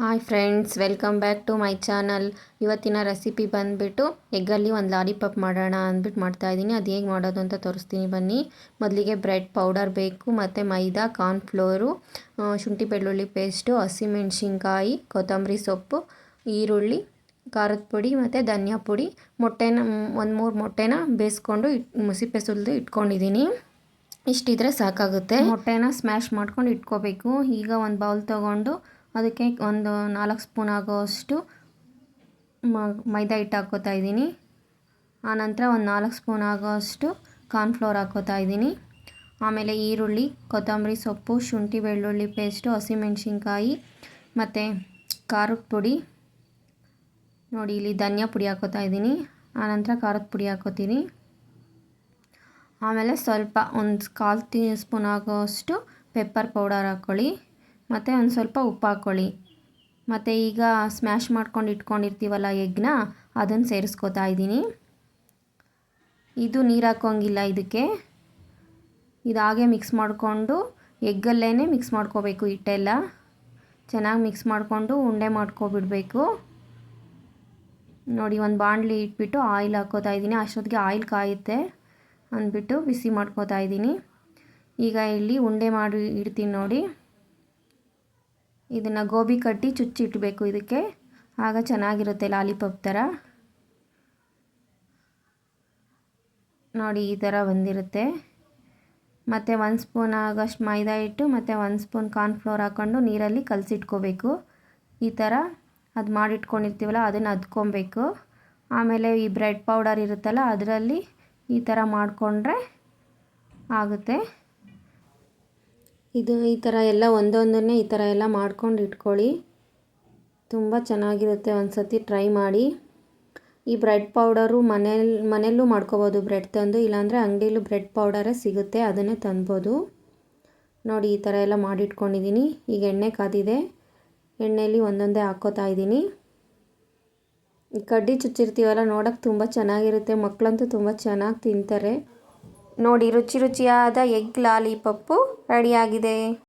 Hi friends, welcome back to my channel. ಇವತ್ತಿನ recipe ಬಂದುಬಿಟ್ಟು ಎಗ್ಗಲ್ಲಿ ಒಂದು ಲಾಲಿಪಾಪ್ ಮಾಡೋಣ ಅಂದ್ಬಿಟ್ಟು ಮಾಡ್ತಾಯಿದ್ದೀನಿ ಅದು ಹೇಗೆ ಮಾಡೋದು ಅಂತ ತೋರಿಸ್ತೀನಿ ಬನ್ನಿ. ಮೊದಲಿಗೆ ಬ್ರೆಡ್ ಪೌಡರ್ ಬೇಕು, ಮತ್ತು ಮೈದಾ, ಕಾರ್ನ್ ಫ್ಲೋರು ಶುಂಠಿ ಬೆಳ್ಳುಳ್ಳಿ ಪೇಸ್ಟು, ಹಸಿಮೆಣ್ಸಿನ್ಕಾಯಿ, ಕೊತ್ತಂಬರಿ ಸೊಪ್ಪು, ಈರುಳ್ಳಿ, ಖಾರದ ಪುಡಿ, ಮತ್ತು ಧನಿಯಾ ಪುಡಿ. ಮೊಟ್ಟೆನ, ಒಂದು ಮೂರು ಮೊಟ್ಟೆನ ಬೇಯಿಸ್ಕೊಂಡು ಇಟ್ ಮುಸಿಪೆ ಸುಲಿದು ಇಟ್ಕೊಂಡಿದ್ದೀನಿ ಇಷ್ಟಿದ್ರೆ ಸಾಕಾಗುತ್ತೆ. ಮೊಟ್ಟೆನ ಸ್ಮ್ಯಾಶ್ ಮಾಡ್ಕೊಂಡು ಇಟ್ಕೋಬೇಕು. ಈಗ ಒಂದು ಬೌಲ್ ತೊಗೊಂಡು ಅದಕ್ಕೆ ಒಂದು ನಾಲ್ಕು ಸ್ಪೂನ್ ಆಗೋಷ್ಟು ಮೈದಾ ಹಿಟ್ಟು ಹಾಕ್ಕೋತಾ ಇದ್ದೀನಿ. ಆನಂತರ ಒಂದು ನಾಲ್ಕು ಸ್ಪೂನ್ ಆಗೋಷ್ಟು ಕಾರ್ನ್ಫ್ಲೋರ್ ಹಾಕ್ಕೋತಾ ಇದ್ದೀನಿ. ಆಮೇಲೆ ಈರುಳ್ಳಿ, ಕೊತ್ತಂಬರಿ ಸೊಪ್ಪು, ಶುಂಠಿ ಬೆಳ್ಳುಳ್ಳಿ ಪೇಸ್ಟು, ಹಸಿಮೆಣ್ಸಿನ್ಕಾಯಿ ಮತ್ತು ಖಾರದ ಪುಡಿ. ನೋಡಿ, ಇಲ್ಲಿ ಧನಿಯಾ ಪುಡಿ ಹಾಕೋತಾ ಇದ್ದೀನಿ. ಆನಂತರ ಖಾರದ ಪುಡಿ ಹಾಕೋತೀನಿ. ಆಮೇಲೆ ಸ್ವಲ್ಪ ಒಂದು ಕಾಲು ಟೀ, ಸ್ಪೂನ್ ಆಗೋಷ್ಟು ಪೆಪ್ಪರ್ ಪೌಡರ್ ಹಾಕ್ಕೊಳ್ಳಿ ಮತ್ತು ಒಂದು ಸ್ವಲ್ಪ ಉಪ್ಪು ಹಾಕ್ಕೊಳ್ಳಿ ಮತ್ತು ಈಗ ಸ್ಮ್ಯಾಶ್ ಮಾಡ್ಕೊಂಡು ಇಟ್ಕೊಂಡಿರ್ತೀವಲ್ಲ ಎಗ್ನ ಅದನ್ನು ಸೇರಿಸ್ಕೋತಾ ಇದ್ದೀನಿ. ಇದು ನೀರು ಹಾಕೋಂಗಿಲ್ಲ ಇದಕ್ಕೆ. ಇದು ಹಾಗೆ ಮಿಕ್ಸ್ ಮಾಡಿಕೊಂಡು ಎಗ್ಗಲ್ಲೇ ಮಿಕ್ಸ್ ಮಾಡ್ಕೋಬೇಕು ಹಿಟ್ಟೆಲ್ಲ. ಚೆನ್ನಾಗಿ ಮಿಕ್ಸ್ ಮಾಡಿಕೊಂಡು ಉಂಡೆ ಮಾಡ್ಕೊಬಿಡಬೇಕು. ನೋಡಿ ಒಂದು ಬಾಣಲಿ ಇಟ್ಬಿಟ್ಟು ಆಯಿಲ್ ಹಾಕೋತಾ ಇದ್ದೀನಿ. ಅಷ್ಟೊತ್ತಿಗೆ ಆಯಿಲ್ ಕಾಯುತ್ತೆ ಅಂದ್ಬಿಟ್ಟು ಬಿಸಿ ಮಾಡ್ಕೋತಾ ಇದ್ದೀನಿ. ಈಗ ಇಲ್ಲಿ ಉಂಡೆ ಮಾಡಿ ಇಡ್ತೀನಿ ನೋಡಿ. ಇದನ್ನು ಗೋಬಿ ಕಟ್ಟಿ ಚುಚ್ಚಿಟ್ಬೇಕು ಇದಕ್ಕೆ. ಆಗ ಚೆನ್ನಾಗಿರುತ್ತೆ ಲಾಲಿಪಾಪ್ ಥರ ನೋಡಿ ಈ ಥರ ಬಂದಿರುತ್ತೆ. ಮತ್ತು ಒಂದು ಸ್ಪೂನ್ ಆಗಷ್ಟು ಮೈದಾ ಹಿಟ್ಟು, ಮತ್ತು ಒಂದು ಸ್ಪೂನ್ ಕಾರ್ನ್ಫ್ಲೋರ್ ಹಾಕ್ಕೊಂಡು ನೀರಲ್ಲಿ ಕಲಸಿಟ್ಕೋಬೇಕು. ಈ ಥರ ಅದು ಮಾಡಿಟ್ಕೊಂಡಿರ್ತೀವಲ್ಲ ಅದನ್ನು ಅದ್ಕೊಬೇಕು. ಆಮೇಲೆ ಈ ಬ್ರೆಡ್ ಪೌಡರ್ ಇರುತ್ತಲ್ಲ ಅದರಲ್ಲಿ ಈ ಥರ ಮಾಡಿಕೊಂಡ್ರೆ ಆಗುತ್ತೆ. ಇದು ಈ ಥರ ಎಲ್ಲ ಒಂದೊಂದನ್ನೇ ಈ ಥರ ಎಲ್ಲ ಮಾಡ್ಕೊಂಡು ಇಟ್ಕೊಳ್ಳಿ. ತುಂಬ ಚೆನ್ನಾಗಿರುತ್ತೆ ಒಂದು ಸತಿ ಟ್ರೈ ಮಾಡಿ. ಈ ಬ್ರೆಡ್ ಪೌಡರು ಮನೇಲಿ, ಮನೆಯಲ್ಲೂ ಮಾಡ್ಕೋಬೋದು ಬ್ರೆಡ್ ತಂದು, ಇಲ್ಲಾಂದರೆ ಅಂಗಡಿಲೂ ಬ್ರೆಡ್ ಪೌಡರೇ ಸಿಗುತ್ತೆ, ಅದನ್ನೇ ತಂದ್ಬೋದು. ನೋಡಿ, ಈ ಥರ ಎಲ್ಲ ಮಾಡಿಟ್ಕೊಂಡಿದ್ದೀನಿ. ಈಗ ಎಣ್ಣೆ ಕಾದಿದೆ. ಎಣ್ಣೆಯಲ್ಲಿ ಒಂದೊಂದೇ ಹಾಕ್ಕೋತಾ ಇದ್ದೀನಿ. ಕಡ್ಡಿ ಚುಚ್ಚಿರ್ತೀವಲ್ಲ ನೋಡೋಕ್ಕೆ ತುಂಬ ಚೆನ್ನಾಗಿರುತ್ತೆ. ಮಕ್ಕಳಂತೂ ತುಂಬ ಚೆನ್ನಾಗಿ ತಿಂತಾರೆ. ನೋಡಿ ರುಚಿ ರುಚಿಯಾದ ಎಗ್ ಲಾಲಿಪಪ್ಪು ರೆಡಿಯಾಗಿದೆ.